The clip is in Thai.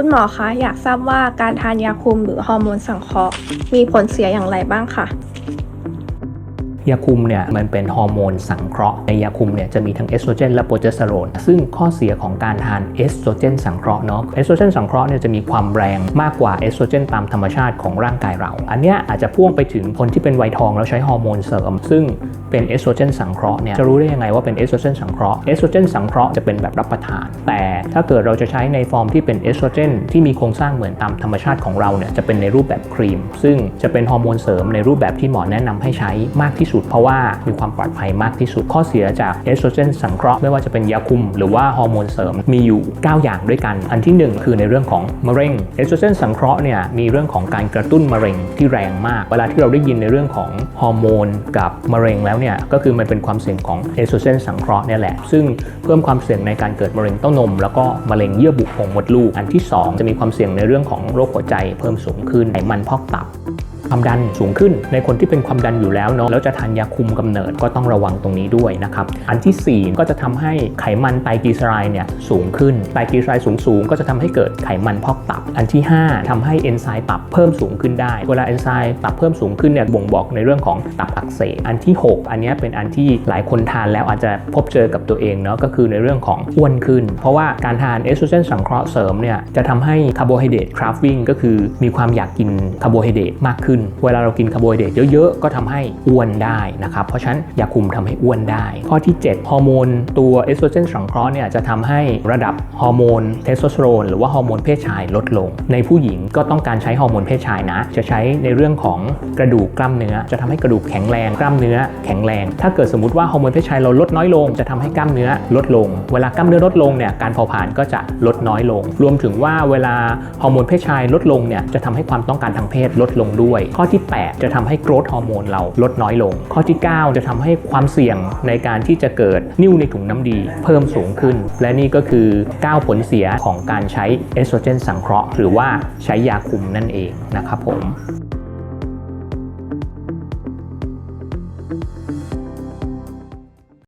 คุณหมอคะอยากทราบว่าการทานยาคุมหรือฮอร์โมนสังเคราะห์มีผลเสียอย่างไรบ้างคะ ยาคุมเนี่ยมันเป็นฮอร์โมนสังเคราะห์ในยาคุมเนี่ยจะมีทั้งเอสโตรเจนและโปรเจสเตอโรนซึ่งข้อเสียของการทานเอสโตรเจนสังเคราะห์เนาะเอสโตรเจนสังเคราะห์เนี่ยจะมีความแรงมากกว่าเอสโตรเจนตามธรรมชาติของร่างกายเรา อันเนี้ยอาจจะพ่วงไปถึงคนที่เป็นวัยทองแล้วใช้ฮอร์โมนเสริม ซึ่งเป็นเอสโตรเจนสังเคราะห์เนี่ยจะรู้ได้ยังไงว่าเป็นเอสโตรเจนสังเคราะห์เอสโตรเจนสังเคราะห์จะเป็นแบบรับประทาน แต่ถ้าเกิดเราจะใช้ในฟอร์มที่เป็นเอสโตรเจนที่มีโครงสร้างเหมือนตามธรรมชาติของเราเนี่ยจะเป็นในรูปแบบครีม ซึ่งจะเป็นฮอร์โมนเสริมในรูปแบบที่หมอแนะนำให้ใช้มากที่สุดเพราะว่ามีความปลอดภัยมากที่สุด ข้อเสียจากเอสโตรเจนสังเคราะห์ไม่ว่าจะเป็นยาคุม หรือว่าฮอร์โมนเสริมมีอยู่ 9 อย่างด้วยกัน อันที่ 1 คือในเรื่องของมะเร็งเอสโตรเจนสังเคราะห์เนี่ยมีเรื่องของการกระตุ้นมะเร็งที่แรงมาก เวลาที่เราได้ยินในเรื่องของฮอร์โมนกับมะเร็งแล้วเนี่ยก็คือมันเป็นความเสี่ยงของเอสโตรเจนสังเคราะห์เนี่ยแหละ ซึ่งเพิ่มความเสี่ยงในการเกิดมะเร็งเต้านม แล้วก็มะเร็งเยื่อบุโพรงมดลูก อันที่ 2 จะมีความเสี่ยงในเรื่องของโรคหัวใจเพิ่มสูงขึ้นไขมันพอกตับ ความดันสูงขึ้นในคนที่เป็นความดันอยู่แล้วเนาะแล้วจะทานยาคุมกำเนิดก็ต้องระวังตรงนี้ด้วยนะครับอันทีสี่4 ก็จะทำให้ไขมันไตรกลีเซอไรด์เนี่ยสูงขึ้นไตรกลีเซอไรด์สูงสูงๆก็จะทำให้เกิดไขมันพอกตับ อันที่ 5ทำให้เอนไซม์ตับเพิ่มสูงขึ้นได้ เวลาเอนไซม์ตับเพิ่มสูงขึ้นเนี่ยบ่งบอกในเรื่องของตับอักเสบอันที่ 6 อันนี้เป็นอันที่หลายคนทานแล้วอาจจะพบเจอกับตัวเองเนาะก็คือในเรื่องของอ้วนขึ้น เพราะว่าการทานเอสโตรเจนสังเคราะห์เสริมเนี่ยจะทำให้คาร์โบไฮเดรตคราฟวิ่งก็คือมีความอยากกินคาร์โบไฮเดรตมากขึ้นเวลาเรากินคาร์โบไฮเดรตเยอะๆ ก็ทำให้อ้วนได้นะครับ เพราะฉะนั้นยาคุมทำให้อ้วนได้ ข้อที่ 7 ฮอร์โมนตัวเอสโตรเจนสังเคราะห์เนี่ยจะทำให้ระดับฮอร์โมนเทสโทสเตอโรนหรือว่าฮอร์โมนเพศชายลดลง ในผู้หญิงก็ต้องการใช้ฮอร์โมนเพศชายนะ จะใช้ในเรื่องของกระดูกกล้ามเนื้อ จะทำให้กระดูกแข็งแรงกล้ามเนื้อแข็งแรง ถ้าเกิดสมมติว่าฮอร์โมนเพศชายเราลดน้อยลง จะทำให้กล้ามเนื้อลดลง เวลากล้ามเนื้อลดลงเนี่ยการเผาผลาญก็จะลดน้อยลง รวมถึงว่าเวลาฮอร์โมนเพศชายลดลงเนี่ยจะทำให้ความต้องการทางเพศลดลงด้วยข้อที่ 8 จะทำให้โกรทฮอร์โมนเราลดน้อยลง ข้อที่ 9 จะทำให้ความเสี่ยงในการที่จะเกิดนิ่วในถุงน้ำดี เพิ่มสูงขึ้น และนี่ก็คือ 9 ผลเสียของการใช้เอสโตรเจนสังเคราะห์ หรือว่าใช้ยาคุมนั่นเองนะครับผม